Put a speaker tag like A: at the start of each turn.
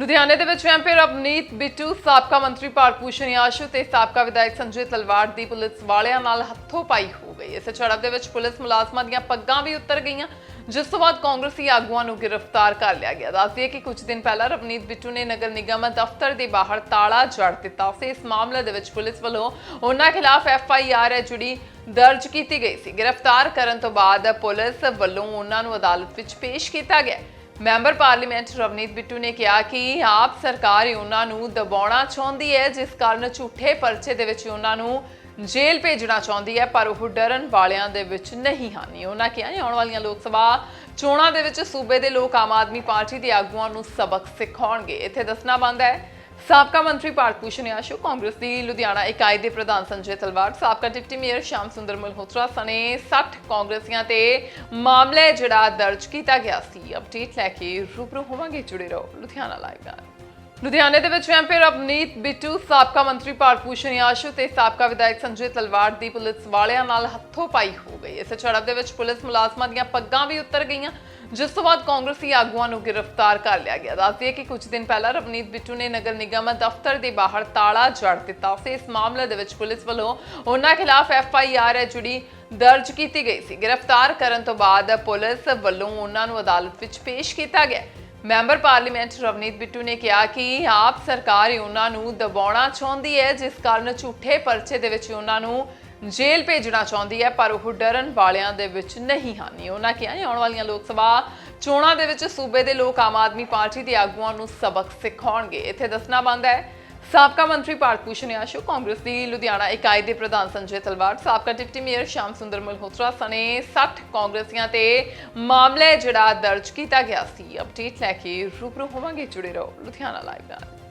A: ਲੁਧਿਆਣੇ ਦੇ ਵਿੱਚ ਐਮਪੀ ਰਵਨੀਤ ਬਿੱਟੂ, ਸਾਬਕਾ ਮੰਤਰੀ ਭਾਰਤਭੂਸ਼ਣ ਆਸ਼ੂ ਤੇ ਸਾਬਕਾ ਵਿਧਾਇਕ ਸੰਜੇ ਤਲਵਾਰ ਦੀ ਪੁਲਿਸ ਵਾਲਿਆਂ ਨਾਲ ਹੱਥੋਂ ਪਾਈ ਹੋ ਗਈ। ਇਸ ਝੜਪ ਦੇ ਵਿੱਚ ਪੁਲਿਸ ਮੁਲਾਜ਼ਮਾਂ ਦੀਆਂ ਪੱਗਾਂ ਵੀ ਉੱਤਰ ਗਈਆਂ। ਜਿਸ ਤੋਂ ਬਾਅਦ ਕਾਂਗਰਸੀ ਆਗੂਆਂ ਨੂੰ ਗ੍ਰਿਫਤਾਰ ਕਰ ਲਿਆ ਗਿਆ। ਦੱਸਦੀਏ ਕਿ ਕੁਝ ਦਿਨ ਪਹਿਲਾਂ ਰਵਨੀਤ ਬਿੱਟੂ ਨੇ ਨਗਰ ਨਿਗਮ ਦਫ਼ਤਰ ਦੇ ਬਾਹਰ ਤਾਲਾ ਜੜ ਦਿੱਤਾ। ਸੀ ਇਸ ਮਾਮਲੇ ਦੇ ਵਿੱਚ ਪੁਲਿਸ ਵੱਲੋਂ ਉਹਨਾਂ ਖਿਲਾਫ ਐਫ ਆਈ ਆਰ ਹੈ ਜਿਹੜੀ ਦਰਜ ਕੀਤੀ ਗਈ ਸੀ। ਗ੍ਰਿਫਤਾਰ ਕਰਨ ਤੋਂ ਬਾਅਦ ਪੁਲਿਸ ਵੱਲੋਂ ਉਹਨਾਂ ਨੂੰ ਅਦਾਲਤ ਵਿੱਚ ਪੇਸ਼ ਕੀਤਾ ਗਿਆ। ਮੈਂਬਰ ਪਾਰਲੀਮੈਂਟ ਰਵਨੀਤ ਬਿੱਟੂ ਨੇ ਕਿਹਾ ਕਿ ਆਪ ਸਰਕਾਰ ਉਹਨਾਂ ਨੂੰ ਦਬਾਉਣਾ ਚਾਹੁੰਦੀ ਹੈ, ਜਿਸ ਕਾਰਨ ਝੂਠੇ ਪਰਚੇ ਦੇ ਵਿੱਚ ਉਹਨਾਂ ਨੂੰ ਜੇਲ੍ਹ ਭੇਜਣਾ ਚਾਹੁੰਦੀ ਹੈ, ਪਰ ਉਹ ਡਰਨ ਵਾਲਿਆਂ ਦੇ ਵਿੱਚ ਨਹੀਂ ਹਨ। ਉਹਨਾਂ ਕਿਹਾ ਆਉਣ ਵਾਲੀਆਂ ਲੋਕ ਸਭਾ ਚੋਣਾਂ ਦੇ ਵਿੱਚ ਸੂਬੇ ਦੇ ਲੋਕ ਆਮ ਆਦਮੀ ਪਾਰਟੀ ਦੇ ਆਗੂਆਂ ਨੂੰ ਸਬਕ ਸਿਖਾਉਣਗੇ। ਇੱਥੇ ਦੱਸਣਾ ਬਣਦਾ ਹੈ ਸਾਬਕਾ ਮੰਤਰੀ ਭਾਰਤ ਭੂਸ਼ਣ ਆਸ਼ੂ ਕਾਂਗਰਸ ਦੀ ਲੁਧਿਆਣਾ ਇਕਾਈ ਦੇ ਪ੍ਰਧਾਨ ਸੰਜੇ ਤਲਵਾਰ, ਸਾਬਕਾ ਡਿਪਟੀ ਮੇਅਰ ਸ਼ਾਮ ਸੁੰਦਰ ਮਲਹੋਤਰਾ, ਸਣੇ 60 ਕਾਂਗਰਸੀਆਂ ਤੇ ਮਾਮਲੇ ਜਿਹੜਾ ਦਰਜ ਕੀਤਾ ਗਿਆ ਸੀ। ਅਪਡੇਟ ਲੈ ਕੇ ਰੂਬਰੂ ਹੋਵਾਂਗੇ, ਜੁੜੇ ਰਹੋ ਲੁਧਿਆਣਾ ਲਾਈਵ ਨਾਲ। ਲੁਧਿਆਣੇ ਦੇ ਵਿੱਚ ਐਮਪੀ ਰਵਨੀਤ ਬਿੱਟੂ, ਸਾਬਕਾ ਮੰਤਰੀ ਭਾਰਤ ਭੂਸ਼ਣ ਆਸ਼ੂ ਤੇ ਸਾਬਕਾ ਵਿਧਾਇਕ ਸੰਜੇ ਤਲਵਾਰ ਦੀ ਪੁਲਿਸ ਵਾਲਿਆਂ ਨਾਲ ਹੱਥੋਂ ਪਾਈ ਹੋ ਗਈ। ਇਸ ਝੜਪ ਦੇ ਵਿੱਚ ਪੁਲਿਸ ਮੁਲਾਜ਼ਮਾਂ ਦੀਆਂ ਪੱਗਾਂ ਵੀ ਉੱਤਰ ਗਈਆਂ। ਜਿਸ ਤੋਂ ਬਾਅਦ ਕਾਂਗਰਸੀ ਆਗੂਆਂ ਨੂੰ ਗ੍ਰਿਫਤਾਰ ਕਰ ਲਿਆ ਗਿਆ। ਦੱਸਦੀਏ ਕਿ ਕੁਝ ਦਿਨ ਪਹਿਲਾਂ ਰਵਨੀਤ ਬਿੱਟੂ ਨੇ ਨਗਰ ਨਿਗਮ ਦਫ਼ਤਰ ਦੇ ਬਾਹਰ ਤਾਲਾ ਜੜ ਦਿੱਤਾ। ਸੀ ਇਸ ਮਾਮਲੇ ਦੇ ਵਿੱਚ ਪੁਲਿਸ ਵੱਲੋਂ ਉਹਨਾਂ ਖਿਲਾਫ ਐਫ ਆਈ ਆਰ ਹੈ ਜਿਹੜੀ ਦਰਜ ਕੀਤੀ ਗਈ ਸੀ। ਗ੍ਰਿਫਤਾਰ ਕਰਨ ਤੋਂ ਬਾਅਦ ਪੁਲਿਸ ਵੱਲੋਂ ਉਹਨਾਂ ਨੂੰ ਅਦਾਲਤ ਵਿੱਚ ਪੇਸ਼ ਕੀਤਾ ਗਿਆ। ਮੈਂਬਰ ਪਾਰਲੀਮੈਂਟ ਰਵਨੀਤ ਬਿੱਟੂ ਨੇ ਕਿਹਾ ਕਿ ਆਪ ਸਰਕਾਰ ਉਹਨਾਂ ਨੂੰ ਦਬਾਉਣਾ ਚਾਹੁੰਦੀ ਹੈ, ਜਿਸ ਕਾਰਨ ਝੂਠੇ ਪਰਚੇ ਦੇ ਵਿੱਚ ਉਹਨਾਂ ਨੂੰ ਜੇਲ੍ਹ ਭੇਜਣਾ ਚਾਹੁੰਦੀ ਹੈ, ਪਰ ਉਹ ਡਰਨ ਵਾਲਿਆਂ ਦੇ ਵਿੱਚ ਨਹੀਂ ਹਨ। ਉਹਨਾਂ ਕਿਹਾ ਆਉਣ ਵਾਲੀਆਂ ਲੋਕ ਸਭਾ ਚੋਣਾਂ ਦੇ ਵਿੱਚ ਸੂਬੇ ਦੇ ਲੋਕ ਆਮ ਆਦਮੀ ਪਾਰਟੀ ਦੇ ਆਗੂਆਂ ਨੂੰ ਸਬਕ ਸਿਖਾਉਣਗੇ। ਇੱਥੇ ਦੱਸਣਾ ਬੰਦ ਹੈ, ਸਾਬਕਾ ਮੰਤਰੀ ਭਾਰਤ ਭੂਸ਼ਣ ਆਸ਼ੂ, ਕਾਂਗਰਸ ਦੀ ਲੁਧਿਆਣਾ ਇਕਾਈ ਦੇ ਪ੍ਰਧਾਨ ਸੰਜੇ ਤਲਵਾਰ, ਸਾਬਕਾ ਡਿਪਟੀ ਮੇਅਰ ਸ਼ਾਮ ਸੁੰਦਰ ਮਲਹੋਤਰਾ ਸਣੇ 60 ਕਾਂਗਰਸੀਆਂ ਤੇ ਮਾਮਲਾ ਜਿਹੜਾ ਦਰਜ ਕੀਤਾ ਗਿਆ ਸੀ। ਅਪਡੇਟ ਲੈ ਕੇ ਰੂਬਰੂ ਹੋਵਾਂਗੇ, ਜੁੜੇ ਰਹੋ ਲੁਧਿਆਣਾ ਲਾਈਵ ਨਾਲ।